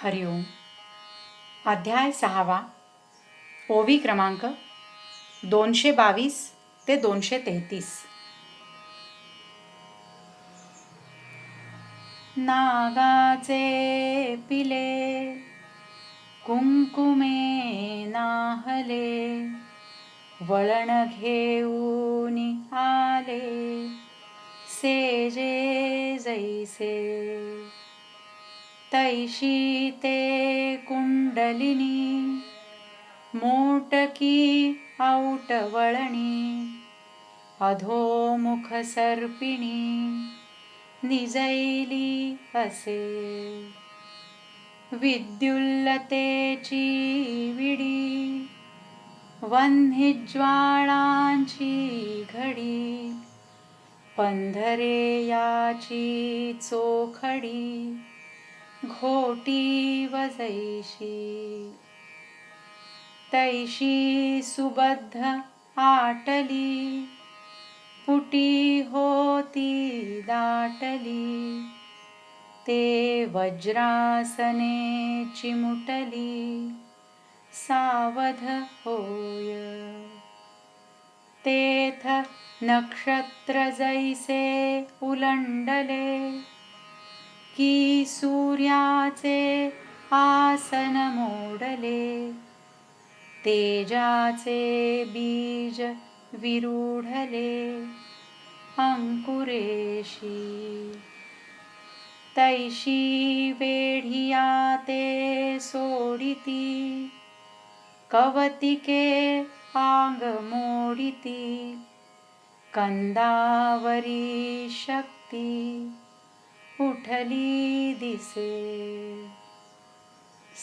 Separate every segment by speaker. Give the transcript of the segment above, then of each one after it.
Speaker 1: हरिओम अध्याय सहावा. ओवी क्रमांक दोनशे बावीस ते दोनशे तेहतीस. नागाचे पिले कुंकुमे नाहले वळण घेऊन आले सेजे जैसे तैशी ते कुंडलिनी मोटकी औटवळणी अधोमुख सर्पिणी निजैली असे. विद्युल्लतेची विडी वह्निज्वाळांची घडी पंधरे याची चोखडी घोटी वजैशी तैशी सुबद्ध आटली पुटी होती दाटली। ते वज्रासने चिमुटली सावध होय। तेथ नक्षत्र जैसे उलंडले की सूर्याचे आसन मोडले. तेजाचे बीज विरूढले. अंकुरेशी. तैशी वेढिया ते सोडिती. कवतिके आंग मोडिती. कंदावरी शक्ती. उठली दिसे.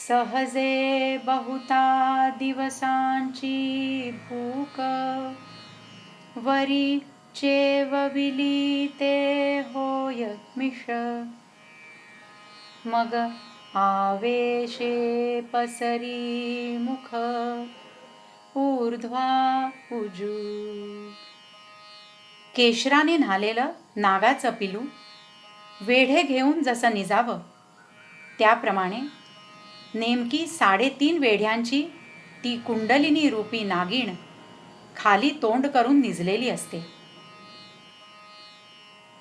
Speaker 1: सहजे बहुता दिवसांची भूक. वरी चेवविली ते होय मिष. मग आवेशे पसरी मुख. ऊर्ध्वा उजू. केशराने न्हालेलं नागाचं पिलू वेढे घेऊन जसं निजावं. त्याप्रमाणे नेमकी साडेतीन वेढ्यांची ती कुंडलिनी रूपी नागिण खाली तोंड करून निजलेली असते.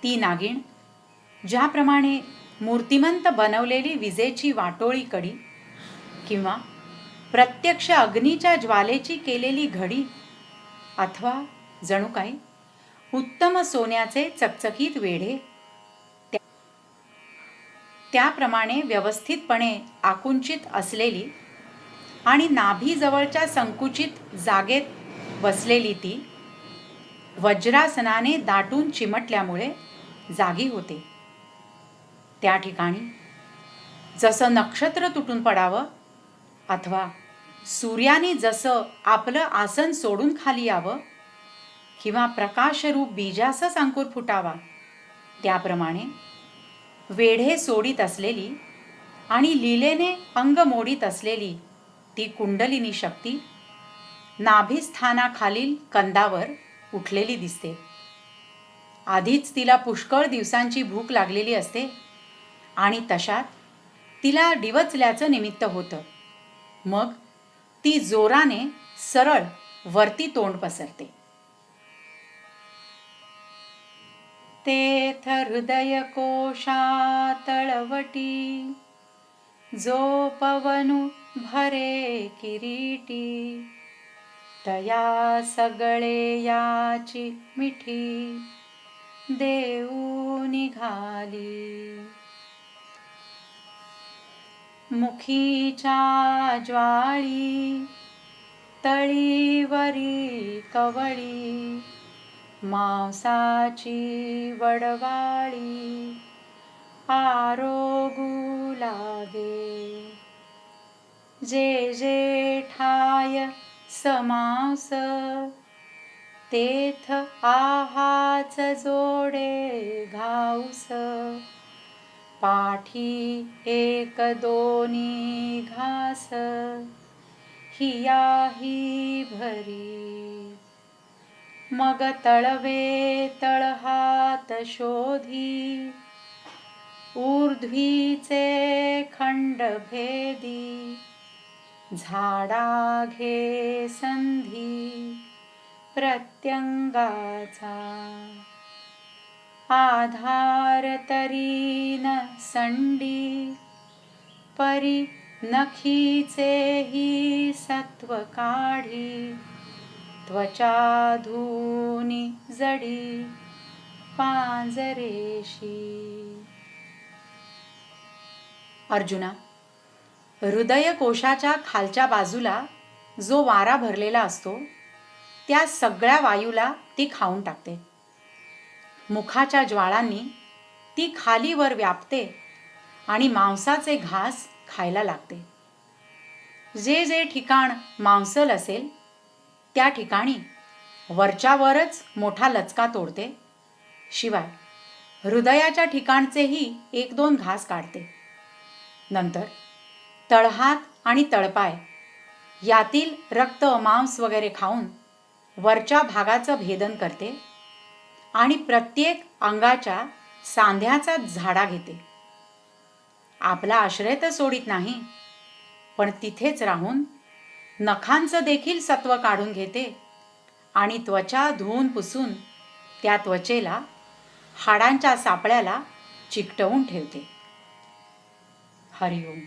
Speaker 1: ती नागिण ज्याप्रमाणे मूर्तिमंत बनवलेली विजेची वाटोळी कडी किंवा प्रत्यक्ष अग्नीच्या ज्वालेची केलेली घडी अथवा जणू काही उत्तम सोन्याचे चकचकीत वेढे त्याप्रमाणे व्यवस्थितपणे आकुंचित असलेली आणि नाभीजवळच्या संकुचित जागेत बसलेली ती वज्रासनाने दाटून चिमटल्यामुळे जागी होते. त्या ठिकाणी जसं नक्षत्र तुटून पडावं अथवा सूर्याने जसं आपलं आसन सोडून खाली यावं किंवा प्रकाशरूप बीजासच अंकुर फुटावा त्याप्रमाणे वेढे सोडित असलेली आणि लिलेने अंग मोडीत असलेली ती कुंडलिनी शक्ती नाभिस्थानाखालील कंदावर उठलेली दिसते. आधीच तिला पुष्कळ दिवसांची भूक लागलेली असते आणि तशात तिला डिवचल्याचं निमित्त होतं. मग ती जोराने सरळ वरती तोंड पसरते. तेथ हृदय तळवटी जो पवनु भरे किरीटी तया सगळे याची मिठी देऊ निघाली. मुखीच्या ज्वाळी तळीवरी कवळी मांसाची वडवाळी आरोगू लागे जे जे ठाय समास तेथ आहाच जोडे घाऊस. पाठी एक दोनी घास हियाही भरी. मग तळवे तळहात शोधी. ऊर्ध्वीचे खंडभेदी झाडा घे संधी. प्रत्यंगाचा आधार तरी न संडी. परी नखीचे ही सत्व काढी. त्वचा धूनी जडी पांजरेशी अर्जुना हृदय कोशाच्या खालच्या बाजूला जो वारा भरलेला असतो त्या सगळ्या वायूला ती खाऊन टाकते. मुखाच्या ज्वाळांनी ती खालीवर व्यापते आणि मांसाचे घास खायला लागते. जे जे ठिकाण मांसल असेल त्या ठिकाणी वरच्यावरच मोठा लचका तोडते. शिवाय हृदयाच्या ठिकाणचेही एक दोन घास काढते. नंतर तळहात आणि तळपाय यातील रक्त मांस वगैरे खाऊन वरच्या भागाचं भेदन करते आणि प्रत्येक अंगाच्या सांध्याचा झाडा घेते. आपला आश्रय तर सोडित नाही पण तिथेच राहून नखांचं देखील सत्व काढून घेते आणि त्वचा धुवून पुसून त्या त्वचेला हाडांच्या सापळ्याला चिकटवून ठेवते. हरिओम.